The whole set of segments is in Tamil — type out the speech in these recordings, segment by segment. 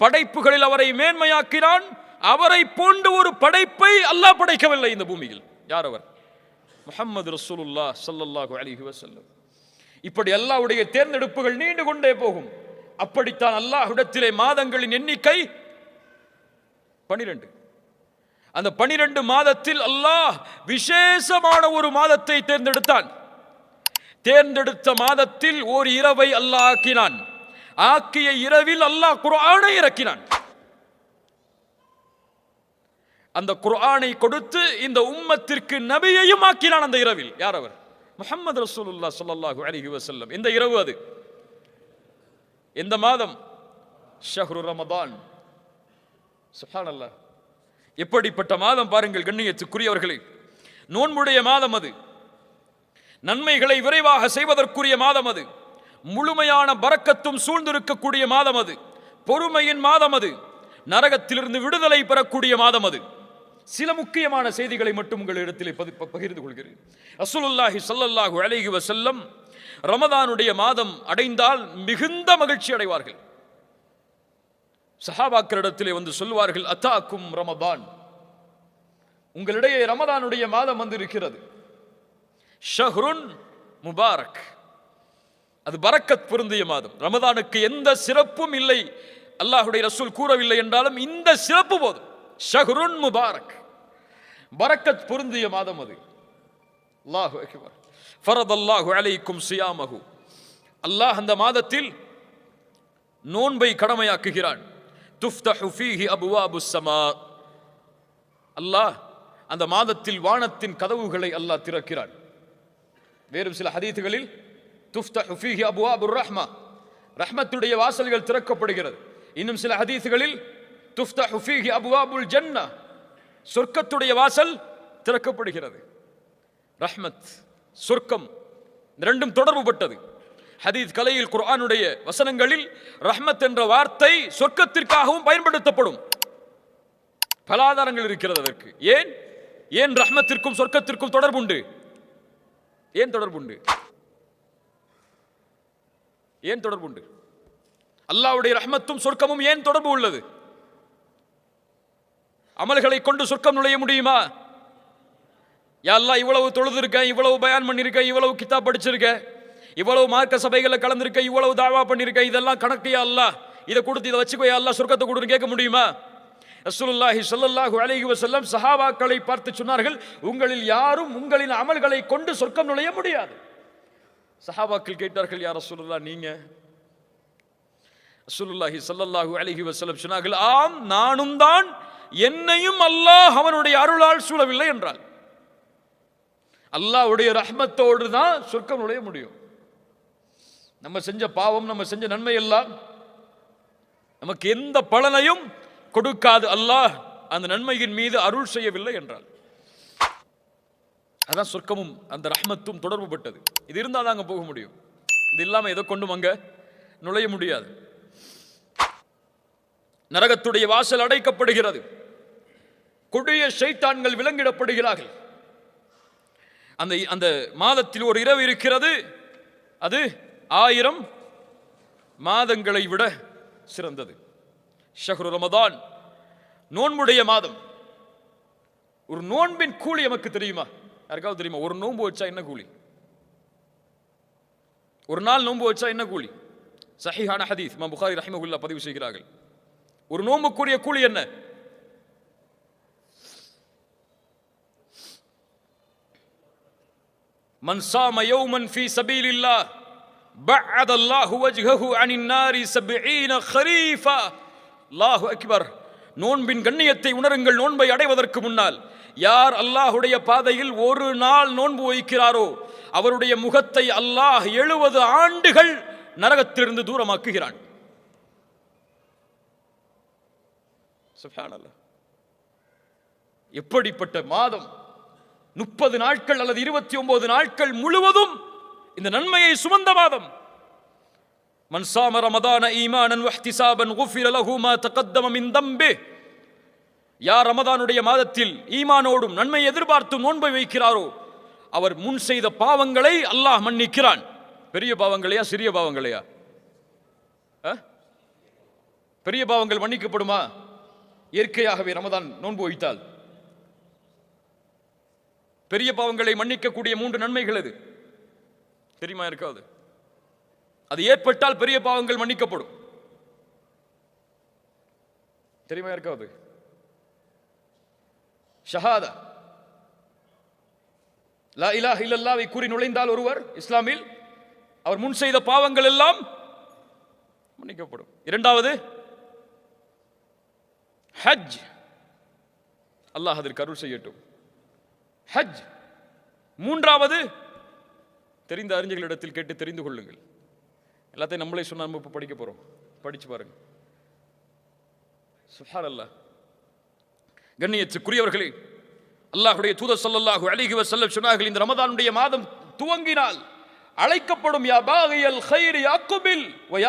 படைப்புகளில் அவரை மேன்மையாக்கினான். அவரை போன்று ஒரு படைப்பை அல்லாஹ் படைக்கவில்லை இந்த பூமியில். யார் அவர்? முஹம்மது ரசூலுல்லா ஸல்லல்லாஹு அலிஹி வசல்லம் இப்படி அல்லாவுடைய தேர்ந்தெடுப்புகள் நீண்டு கொண்டே போகும். அப்படித்தான் அல்லாஹ்விடத்திலே மாதங்களின் எண்ணிக்கை பனிரெண்டு. அந்த பனிரெண்டு மாதத்தில் அல்லாஹ் விசேஷமான ஒரு மாதத்தை தேர்ந்தெடுத்தான். தேர்ந்தெடுத்த மாதத்தில் ஓர் இரவை அல்லாஹ் ஆக்கினான். ஆக்கிய இரவில் அல்லாஹ் குர்ஆனை இறக்கினான். அந்த குர்ஆனை கொடுத்து இந்த உம்மத்திற்கு நபியையும் ஆக்கினான் அந்த இரவில். யார் அவர்? முகமது ரசூலுல்லா ஸல்லல்லாஹு அலிஹி வசல்லம் இந்த இரவு அது. இந்த மாதம் ஷஹ்ரு ரமதான். சுப்ஹானல்லாஹ் எப்படிப்பட்ட மாதம் பாருங்கள் கண்ணியத்துக்குரியவர்களே. நோன்புடைய மாதம் அது. நன்மைகளை விரைவாக செய்வதற்குரிய மாதம் அது. முழுமையான பறக்கத்தும் சூழ்ந்திருக்கக்கூடிய மாதம் அது. பொறுமையின் மாதம் அது. நரகத்திலிருந்து விடுதலை பெறக்கூடிய மாதம் அது. சில முக்கியமான செய்திகளை மட்டும் உங்கள் இடத்திலே பகிர்ந்து கொள்கிறேன். அசுலுல்லாஹி சல்லல்லாஹு அலைஹி வசல்லம் ரமதானுடைய மாதம் அடைந்தால் மிகுந்த மகிழ்ச்சி அடைவார்கள். சஹாபாக்கரிடத்திலே வந்து சொல்வார்கள் அத்தாக்கும் ரமதான். உங்களிடையே ரமதானுடைய மாதம் வந்து இருக்கிறது ஷஹ்ருன் முபாரக். அது பரக்கத் பொருந்திய மாதம். ரமதானுக்கு எந்த சிறப்பும் இல்லை. அல்லாஹுடைய ரசூல் கூறவில்லை என்றாலும் இந்த சிறப்பு போதும். ஷஹ்ருன் முபாரக். பரக்கத் பொருந்திய மாதம் அது. அல்லாஹு அக்பர். ஃபரத் அல்லாஹு அலைக்கும் சியாமஹு. அல்லாஹ் அந்த மாதத்தில் நோன்பை கடமையாக்குகிறான். துஃப்தஹு ஃபீஹி அபுவாபு சமா அல்லாஹ் அந்த மாதத்தில் வானத்தின் கதவுகளை அல்லாஹ் திறக்கிறான். வேறும் சில ஹதீத்துகளில் துஃப்தஹு ஃபீஹி அபுவாபுர் ரஹ்மா. ரஹ்மத்துடைய வாசல்கள் திறக்கப்படுகிறது. இன்னும் சில ஹதீஸுகளில் துஃப்தஹு ஃபீஹி அபுவாபுல் ஜன்னா. சொர்க்கத்துடைய வாசல் திறக்கப்படுகிறது. ரஹ்மத் சொர்க்கம் ரெண்டும் தொடர்பு தொடர்புபட்டது ஹதீஸ் கலையில் குர்ஆனுடைய வசனங்களில் ரஹ்மத் என்ற வார்த்தை சொர்க்கத்திற்காகவும் பயன்படுத்தப்படும். பல ஆதாரங்கள் இருக்கிறது அதற்கு. ஏன்? ஏன் ரஹ்மத்திற்கும் சொர்க்கத்திற்கும் தொடர்புண்டு? ஏன் தொடர்புண்டு? ஏன் தொடர்பு உண்டு? அல்லாவுடைய ரஹ்மத்தும் சொர்க்கமும் ஏன் தொடர்பு உள்ளது? அமல்களை கொண்டு சொர்க்கம் நுழைய முடியுமா? யா இவ்வளவு தொழுதுருக்கேன் இவ்வளவு பயான் பண்ணியிருக்கேன் இவ்வளவு கித்தா படிச்சிருக்கேன் இவ்வளவு மார்க்க சபைகளில் கலந்துருக்கேன் இவ்வளவு தாவா பண்ணியிருக்கேன் இதெல்லாம் கணக்கு அல்ல இதை கொடுத்து இதை வச்சுக்கோ யா சொர்க்கத்தை கொடுன்னு கேட்க முடியுமா? ரசூலுல்லாஹி ஸல்லல்லாஹு அலைஹி வஸல்லம் சஹாபாக்களை பார்த்து சொன்னார்கள் உங்களில் யாரும் உங்களின் அமல்களை கொண்டு சொர்க்கம் நுழைய முடியாது. சஹாபாக்கள் கேட்டார்கள் யார் ரசூலுல்லாஹ் நீங்க? ரசூலுல்லாஹி ஸல்லல்லாஹு அலஹி வசலம் சொன்னார்கள் ஆம் நானும் தான். என்னையும் அல்லாஹ் அவனுடைய அருளால் சூழவில்லை என்றாள் அல்லாஹ்வுடைய ரஹ்மத்தோடு தான் சொர்க்கம் நுழைய முடியும். நம்ம செஞ்ச பாவம் நம்ம செஞ்ச நன்மை எல்லாம் நமக்கு எந்த பலனையும் கொடுக்காது அல்லாஹ். அந்த நன்மையின் மீது அருள் செய்யவில்லை என்றால் அதான் சொர்க்கமும் அந்த ரஹ்மத்தும் தொடர்பு பட்டது இது இருந்தால் தான் அங்க போக முடியும். இது இல்லாமல் எதை கொண்டும் அங்கே நுழைய முடியாது. நரகத்துடைய வாசல் அடைக்கப்படுகிறது. கொடிய ஷைத்தான்கள் விலங்கிடப்படுகிறார்கள். அந்த அந்த மாதத்தில் ஒரு இரவு இருக்கிறது. அது ஆயிரம் மாதங்களை விட சிறந்தது. ஷஹ்ரு ரமதான் நோன்புடைய மாதம். ஒரு நோன்பின் கூலி எமக்கு தெரியுமா? யாருக்காவது தெரியுமா ஒரு நோன்பு வச்சா என்ன கூலி ஒரு நாள் நோன்பு வச்சா என்ன கூலி சஹிஹான ஹதீஸ் இமாம் புகாரி ரஹிமகுல்லா பதிவு செய்கிறார்கள் ஒரு நோன்புக்குரிய கூலி என்ன من صام يوما في سبيل الله بعد الله وجهه عن النار سبعين خريفا الله أكبر நோன்பின் கண்ணியத்தை உணருங்கள் நோன்பை அடைவதற்கு முன்னால். யார் அல்லாஹுடைய பாதையில் ஒரு நாள் நோன்பு வைக்கிறாரோ அவருடைய முகத்தை அல்லாஹ் எழுபது ஆண்டுகள் நரகத்திலிருந்து தூரமாக்குகிறான். எப்படிப்பட்ட மாதம்? முப்பது நாட்கள் அல்லது இருபத்தி ஒன்பது நாட்கள் முழுவதும் இந்த நன்மையை சுமந்த மாதம். من صام ரமதான ايمانا واحتسابا غفر له ما تقدم من ذنبه யார் ரமதானுடைய மாதத்தில் ஈமானோடும் நன்மை எதிர்பார்த்து நோன்பை வைக்கிறாரோ அவர் முன் செய்த பாவங்களை அல்லாஹ் மன்னிக்கிறான். பெரிய பாவங்களையா சிறிய பாவங்களையா? பெரிய பாவங்கள் மன்னிக்கப்படுமா? இயற்கையாகவே ரமதான் நோன்பு வைத்தால். பெரிய பாவங்களை மன்னிக்கக்கூடிய மூன்று நன்மைகள் அது தெரியுமா இருக்காது. அது ஏற்பட்டால் பெரிய பாவங்கள் மன்னிக்கப்படும். தெரியுமா இருக்காது ஷஹாதா. லா இலாஹ் இல்லல்லாவை கூறி நுழைந்தால் ஒருவர் இஸ்லாமில் அவர் முன் செய்த பாவங்கள் எல்லாம் மன்னிக்கப்படும். இரண்டாவது ஹஜ். அல்லாஹ் அதற்கு அருள் செய்யட்டும். ஹஜ். மூன்றாவது தெரிந்த அறிஞர்களிடத்தில் கேட்டு தெரிந்து கொள்ளுங்கள். எல்லாத்தையும் நம்மளே சொன்னால் நம்ம இப்போ படிக்க போறோம். படிச்சு பாருங்க. சுஹார் அல்ல கண்ணியத்துக்குரியவர்களே அல்லாஹுடைய தூதர் ஸல்லல்லாஹு அலைஹி வஸல்லம் சொன்னார்கள் இந்த ரமதானுடைய மாதம் துவங்கினால் அழைக்கப்படும் யா ஹைரி கைரி அக்குபில் வ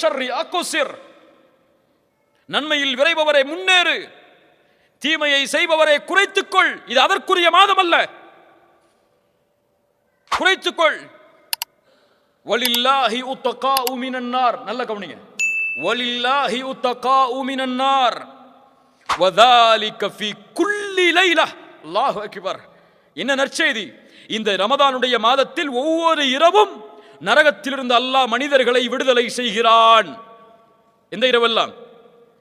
ஷர்ரி அக்குசிர். நன்மையில் விரைபவரை முன்னேறு தீமையை செய்பவரை குறைத்துக்கொள். இது அதற்குரிய மாதம் அல்ல குறைத்துக்கொள். வலில்லாஹி உத்தகா உமினன்னார் நல்ல கவனிங்க. வலில்லாஹி உத்தகா உமினன்னார் வதாலிக ஃபி குல்லி லைலா அல்லாஹு அக்பர். என்ன நற்செய்தி? இந்த ரமதானுடைய மாதத்தில் ஒவ்வொரு இரவும் நரகத்திலிருந்து அல்லாஹ் மனிதர்களை விடுதலை செய்கிறான். எந்த இரவெல்லாம்?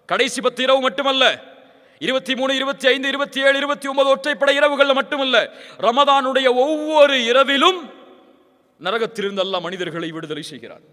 கடைசி பத்து இரவு மட்டுமல்ல. இருபத்தி மூணு இருபத்தி ஐந்து இருபத்தி ஏழு இருபத்தி ஒன்பது ஒற்றைப்படை இரவுகள் மட்டுமல்ல. ரமதானுடைய ஒவ்வொரு இரவிலும் நரகத்திலிருந்து அல்லாஹ் மனிதர்களை விடுதலை செய்கிறான்